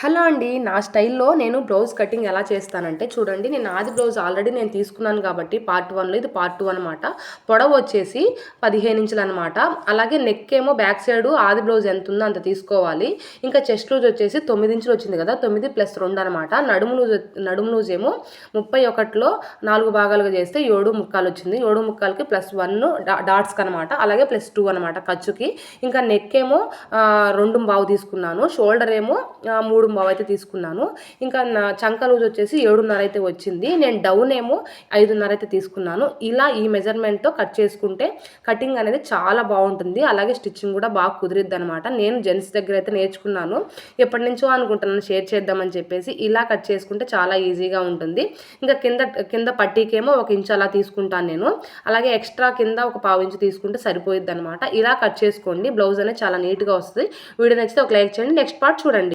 Hello అండి నా స్టైల్లో నేను బ్లౌజ్ కటింగ్ ఎలా చేస్తానంటే చూడండి నేను ఆది బ్లౌజ్ ఆల్రెడీ నేను తీసుకున్నాను కాబట్టి పార్ట్ వన్లో ఇది పార్ట్ టూ అనమాట పొడవు వచ్చేసి పదిహేను ఇంచులు అనమాట అలాగే నెక్ ఏమో బ్యాక్ సైడ్ ఆది బ్లౌజ్ ఎంత ఉందో అంత తీసుకోవాలి. ఇంకా చెస్ట్ లూజ్ వచ్చేసి తొమ్మిది ఇంచులు వచ్చింది కదా తొమ్మిది ప్లస్ రెండు అనమాట నడుము లూజ్ నడుము లూజ్ ఏమో ముప్పై ఒకటిలో నాలుగు భాగాలుగా చేస్తే ఏడు ముక్కాలు వచ్చింది. ఏడు ముక్కాలకి ప్లస్ వన్ డాట్స్కి అనమాట అలాగే ప్లస్ టూ అనమాట ఖర్చుకి. ఇంకా నెక్ ఏమో రెండు బావు తీసుకున్నాను. షోల్డర్ ఏమో మూడు బావు అయితే తీసుకున్నాను. ఇంకా నా చంక లూజ్ వచ్చేసి ఏడున్నర అయితే వచ్చింది. నేను డౌన్ ఏమో ఐదున్నర అయితే తీసుకున్నాను. ఇలా ఈ మెజర్మెంట్తో కట్ చేసుకుంటే కటింగ్ అనేది చాలా బాగుంటుంది. అలాగే స్టిచ్చింగ్ కూడా బాగా కుదిరిద్ది అనమాట నేను జెంట్స్ దగ్గర అయితే నేర్చుకున్నాను. ఎప్పటి నుంచో అనుకుంటున్నాను షేర్ చేద్దామని చెప్పేసి ఇలా కట్ చేసుకుంటే చాలా ఈజీగా ఉంటుంది. ఇంకా కింద కింద పట్టీకేమో ఒక ఇంచు అలా తీసుకుంటాను నేను. అలాగే ఎక్స్ట్రా కింద ఒక పావు ఇంచు తీసుకుంటే సరిపోయిద్ది అనమాట ఇలా కట్ చేసుకోండి. బ్లౌజ్ అనేది చాలా నీట్గా వస్తుంది. వీడియో నచ్చితే ఒక లైక్ చేయండి. నెక్స్ట్ పార్ట్ చూడండి.